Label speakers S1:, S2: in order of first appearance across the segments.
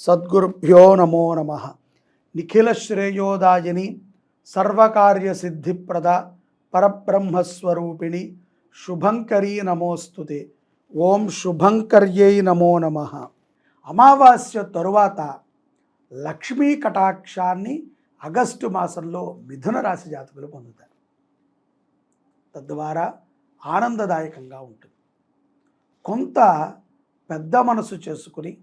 S1: సద్గురుభ్యో నమో నమ. నిఖిల శ్రేయోదాయని సర్వకార్య సిద్ధిప్రద పరబ్రహ్మస్వరూపిణి శుభంకరీ నమోస్తుతే. ఓం శుభంకర్యై నమో నమ. అమావాస్య తరువాత లక్ష్మీ కటాక్షాన్ని ఆగస్టు మాసంలో మిథున రాశి జాతకులు పొందుతారు. తద్వారా ఆనందదాయకంగా ఉంటుంది. కొంత పెద్ద మనసు చేసుకుని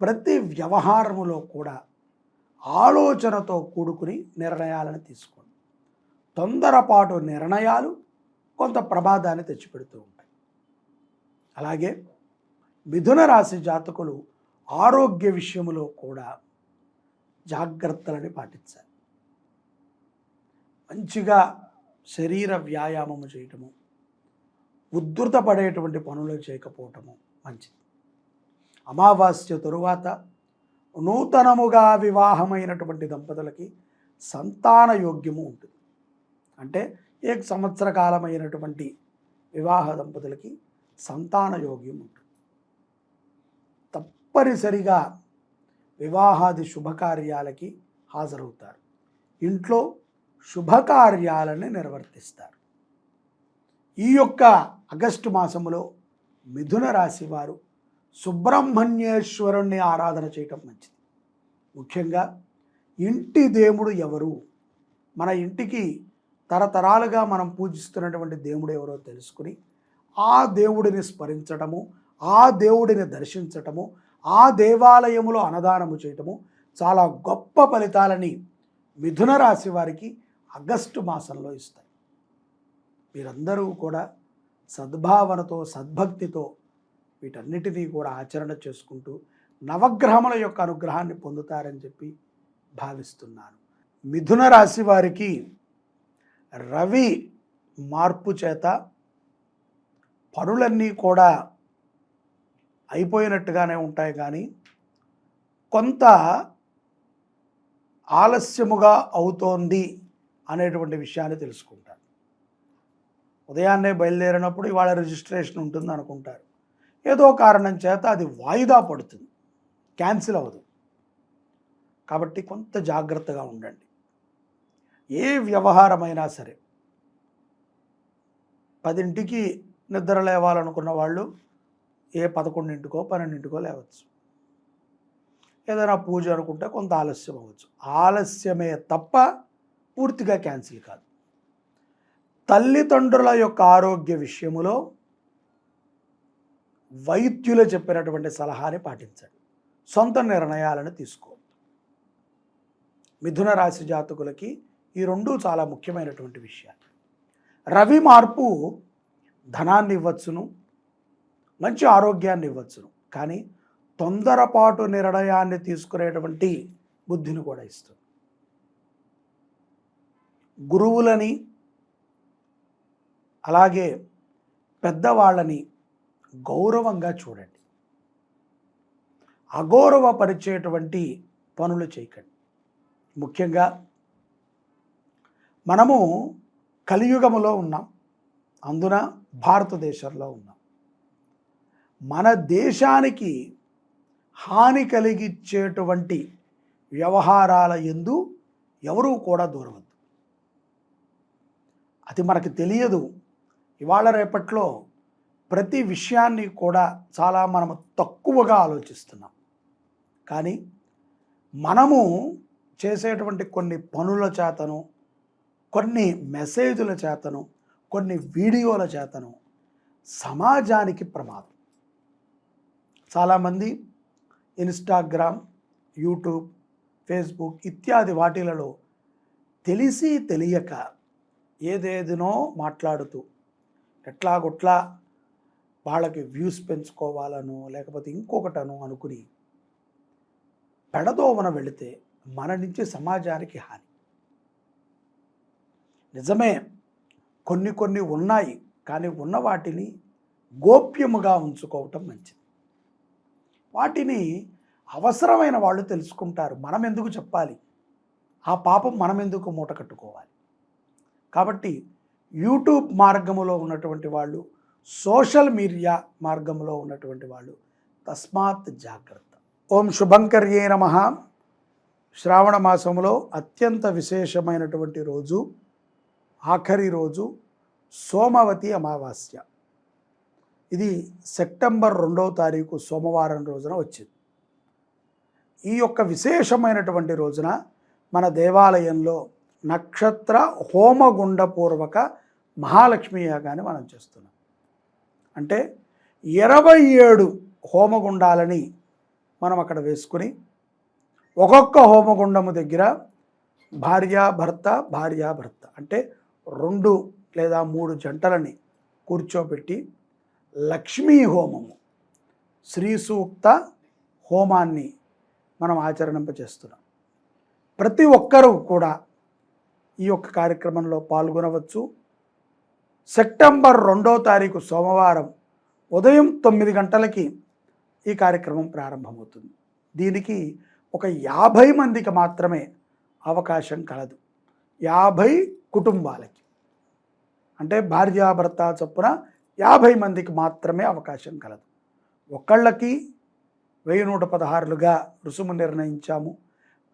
S1: ప్రతి వ్యవహారములో కూడా ఆలోచనతో కూడుకుని నిర్ణయాలను తీసుకోండి. తొందరపాటు నిర్ణయాలు కొంత ప్రమాదాన్ని తెచ్చిపెడుతూ ఉంటాయి. అలాగే మిథున రాశి జాతకులు ఆరోగ్య విషయంలో కూడా జాగ్రత్తలని పాటించాలి. మంచిగా శరీర వ్యాయామము చేయటము ఉద్ధృతపడేటువంటి పనులు చేయకపోవటము మంచిది. అమావాస్య తరువాత నూతనముగా వివాహమైనటువంటి దంపతులకి సంతాన యోగ్యము ఉంటుంది. అంటే ఏక సంవత్సర కాలమైనటువంటి వివాహ దంపతులకి సంతాన యోగ్యం ఉంటుంది. తప్పనిసరిగా వివాహాది శుభకార్యాలకి హాజరవుతారు. ఇంట్లో శుభకార్యాలని నిర్వర్తిస్తారు. ఈ యొక్క ఆగస్టు మాసములో మిథున రాశి వారు సుబ్రహ్మణ్యేశ్వరుణ్ణి ఆరాధన చేయటం మంచిది. ముఖ్యంగా ఇంటి దేవుడు ఎవరు? మన ఇంటికి తరతరాలుగా మనం పూజిస్తున్నటువంటి దేవుడు ఎవరో తెలుసుకుని ఆ దేవుడిని స్మరించటము ఆ దేవుడిని దర్శించటము ఆ దేవాలయములో అన్నదానము చేయటము చాలా గొప్ప ఫలితాలని మిథున రాశి వారికి ఆగస్టు మాసంలో ఇస్తాయి. మీరందరూ కూడా సద్భావనతో సద్భక్తితో వీటన్నిటినీ కూడా ఆచరణ చేసుకుంటూ నవగ్రహముల యొక్క అనుగ్రహాన్ని పొందుతారని చెప్పి భావిస్తున్నాను. మిథున రాశి వారికి రవి మార్పు చేత పనులన్నీ కూడా అయిపోయినట్టుగానే ఉంటాయి కానీ కొంత ఆలస్యముగా అవుతోంది అనేటువంటి విషయాన్ని తెలుసుకుంటారు. ఉదయాన్నే బయలుదేరినప్పుడు ఇవాళ రిజిస్ట్రేషన్ ఉంటుంది అనుకుంటారు ఏదో కారణం చేత అది వాయిదా పడుతుంది. క్యాన్సిల్ అవ్వదు. కాబట్టి కొంత జాగ్రత్తగా ఉండండి. ఏ వ్యవహారమైనా సరే పదింటికి నిద్ర లేవాలనుకున్న వాళ్ళు ఏ పదకొండింటికో పన్నెండింటికో లేవచ్చు. ఏదైనా పూజ అనుకుంటే కొంత ఆలస్యం అవ్వచ్చు. ఆలస్యమే తప్ప పూర్తిగా క్యాన్సిల్ కాదు. తల్లిదండ్రుల యొక్క ఆరోగ్య విషయములో వైద్యులు చెప్పినటువంటి సలహాని పాటించండి. సొంత నిర్ణయాలను తీసుకోవద్దు. మిథున రాశి జాతకులకి ఈ రెండు చాలా ముఖ్యమైనటువంటి విషయాలు. రవి మార్పు ధనాన్ని ఇవ్వచ్చును మంచి ఆరోగ్యాన్ని ఇవ్వచ్చును కానీ తొందరపాటు నిర్ణయాన్ని తీసుకునేటువంటి బుద్ధిని కూడా ఇస్తుంది. గురువులని అలాగే పెద్దవాళ్ళని గౌరవంగా చూడండి. అగౌరవపరిచేటువంటి పనులు చేయకండి. ముఖ్యంగా మనము కలియుగములో ఉన్నాం. అందున భారతదేశంలో ఉన్నాం. మన దేశానికి హాని కలిగించేటువంటి వ్యవహారాల ఎందు ఎవరూ కూడా దూరవద్దు. అది మనకు తెలియదు. ఇవాళ రేపట్లో ప్రతి విషయాన్ని కూడా చాలా మనము తక్కువగా ఆలోచిస్తున్నాం. కానీ మనము చేసేటువంటి కొన్ని పనుల చేతను కొన్ని మెసేజ్ల చేతను కొన్ని వీడియోల చేతను సమాజానికి ప్రమాదం. చాలామంది ఇన్స్టాగ్రామ్ యూట్యూబ్ ఫేస్బుక్ ఇత్యాది వాటిలలో తెలిసి తెలియక ఏదేదినో మాట్లాడుతూ ఎట్లాగొట్లా వాళ్ళకి వ్యూస్ పెంచుకోవాలనో లేకపోతే ఇంకొకటనో అనుకుని పెడదోవన వెళితే మన నుంచి సమాజానికి హాని. నిజమే కొన్ని కొన్ని ఉన్నాయి కానీ ఉన్న వాటిని గోప్యముగా ఉంచుకోవటం మంచిది. వాటిని అవసరమైన వాళ్ళు తెలుసుకుంటారు. మనం ఎందుకు చెప్పాలి? ఆ పాపం మనం ఎందుకు మూట కట్టుకోవాలి? కాబట్టి యూట్యూబ్ మార్గములో ఉన్నటువంటి వాళ్ళు సోషల్ మీడియా మార్గంలో ఉన్నటువంటి వాళ్ళు తస్మాత్ జాగ్రత్త. ఓం శుభంకర్యే నమ. శ్రావణ మాసంలో అత్యంత విశేషమైనటువంటి రోజు ఆఖరి రోజు సోమవతి అమావాస్య. ఇది సెప్టెంబర్ రెండవ తారీఖు సోమవారం రోజున వచ్చింది. ఈ యొక్క విశేషమైనటువంటి రోజున మన దేవాలయంలో నక్షత్ర హోమగుండపూర్వక మహాలక్ష్మి యాగాన్ని మనం చేస్తున్నాం. అంటే ఇరవై ఏడు హోమగుండాలని మనం అక్కడ వేసుకుని ఒక్కొక్క హోమగుండము దగ్గర భార్యాభర్త భర్త భర్త అంటే రెండు లేదా మూడు జంటలని కూర్చోబెట్టి లక్ష్మీ హోమము శ్రీ సూక్త హోమాన్ని మనం ఆచరణింపచేస్తున్నాం ప్రతి ఒక్కరూ కూడా ఈ యొక్క కార్యక్రమంలో పాల్గొనవచ్చు. సెప్టెంబర్ రెండో తారీఖు సోమవారం ఉదయం తొమ్మిది గంటలకి ఈ కార్యక్రమం ప్రారంభమవుతుంది. దీనికి ఒక యాభై మందికి మాత్రమే అవకాశం కలదు. యాభై కుటుంబాలకి. అంటే భార్యాభర్త చొప్పున యాభై మందికి మాత్రమే అవకాశం కలదు. ఒకళ్ళకి వెయ్యి నూట పదహారులుగా రుసుము నిర్ణయించాము.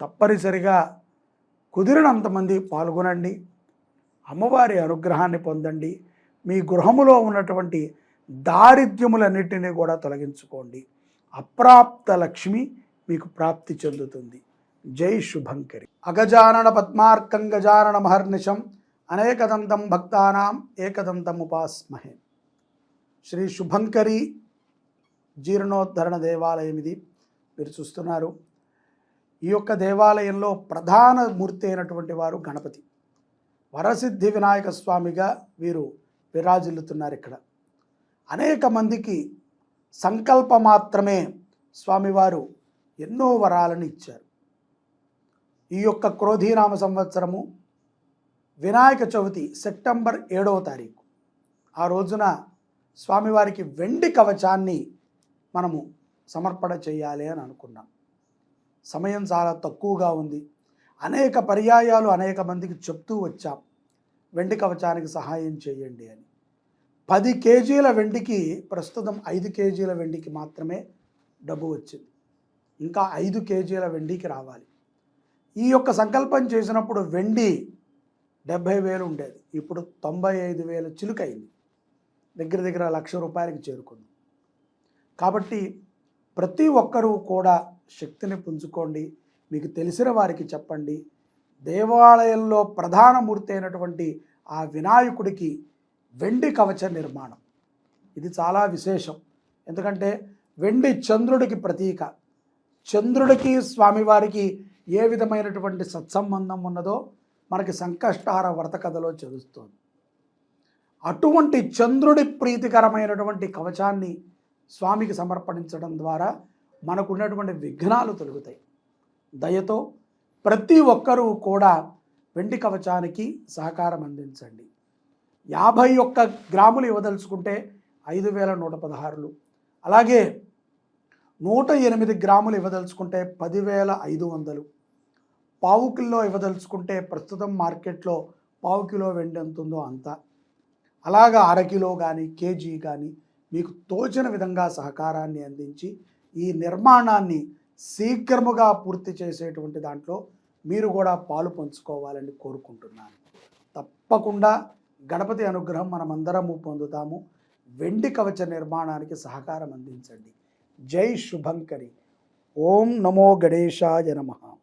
S1: తప్పనిసరిగా కుదిరినంతమంది పాల్గొనండి. అమ్మవారి అనుగ్రహాన్ని పొందండి. మీ గృహములో ఉన్నటువంటి దారిద్ర్యములన్నిటినీ కూడా తొలగించుకోండి. అప్రాప్త లక్ష్మి మీకు ప్రాప్తి చెందుతుంది. జై శుభంకరి. అగజానన పద్మార్కం గజానన మహర్నిశం అనేకదంతం భక్తానాం ఏకదంతం ఉపాస్మహే శ్రీ శుభంకరి జీర్ణోద్ధరణ దేవాలయం ఇది. మీరు చూస్తున్నారు. ఈ యొక్క దేవాలయంలో ప్రధాన మూర్తి అయినటువంటి వారు గణపతి. వరసిద్ధి వినాయక స్వామిగా వీరు విరాజిల్లుతున్నారు ఇక్కడ. అనేక మందికి సంకల్ప మాత్రమే స్వామివారు ఎన్నో వరాలను ఇచ్చారు. ఈ యొక్క క్రోధీనామ సంవత్సరము వినాయక చవితి సెప్టెంబర్ ఏడవ తారీఖు. ఆ రోజున స్వామివారికి వెండి కవచాన్ని మనము సమర్పణ చేయాలి అని అనుకున్నాం. సమయం చాలా తక్కువగా ఉంది. అనేక పర్యాయాలు అనేక మందికి చెప్తూ వచ్చాం. వెండి కవచానికి సహాయం చేయండి అని. పది కేజీల వెండికి ప్రస్తుతం ఐదు కేజీల వెండికి మాత్రమే డబ్బు వచ్చింది. ఇంకా ఐదు కేజీల వెండికి రావాలి. ఈ యొక్క సంకల్పం చేసినప్పుడు వెండి డెబ్భై వేలు ఉండేది. ఇప్పుడు తొంభై ఐదు వేల చిలుకైంది. దగ్గర దగ్గర లక్ష రూపాయలకి చేరుకుంది. కాబట్టి ప్రతి ఒక్కరూ కూడా శక్తిని పుంజుకోండి. మీకు తెలిసిన వారికి చెప్పండి. దేవాలయంలో ప్రధాన మూర్తి అయినటువంటి ఆ వినాయకుడికి వెండి కవచ నిర్మాణం. ఇది చాలా విశేషం. ఎందుకంటే వెండి చంద్రుడికి ప్రతీక. చంద్రుడికి స్వామివారికి ఏ విధమైనటువంటి సత్సంబంధం ఉన్నదో మనకి సంకష్టహార వ్రత కథలో చదువుతోంది అటువంటి చంద్రుడి ప్రీతికరమైనటువంటి కవచాన్ని స్వామికి సమర్పించడం ద్వారా మనకున్నటువంటి విఘ్నాలు తొలుగుతాయి. దయతో ప్రతి ఒక్కరూ కూడా వెండి కవచానికి సహకారం అందించండి. యాభై ఒక్క గ్రాములు ఇవ్వదలుచుకుంటే ఐదు వేల నూట పదహారులు. అలాగే నూట ఎనిమిది గ్రాములు ఇవ్వదలుచుకుంటే పదివేల ఐదు వందలు. పావు కిలో ఇవ్వదలుచుకుంటే ప్రస్తుతం మార్కెట్లో పావు కిలో వెండి ఎంత ఉందో అంత. అలాగా అరకిలో కానీ కేజీ కానీ మీకు తోచిన విధంగా సహకారాన్ని అందించి ఈ నిర్మాణాన్ని శీఘ్రముగా పూర్తి చేసేటువంటి దాంట్లో మీరు కూడా పాలు పంచుకోవాలని కోరుకుంటున్నాను. తప్పకుండా గణపతి అనుగ్రహం మనమందరము పొందుతాము. వెండి కవచ నిర్మాణానికి సహకారం అందించండి. జై శుభంకరి. ఓం నమో గణేశాయ నమః.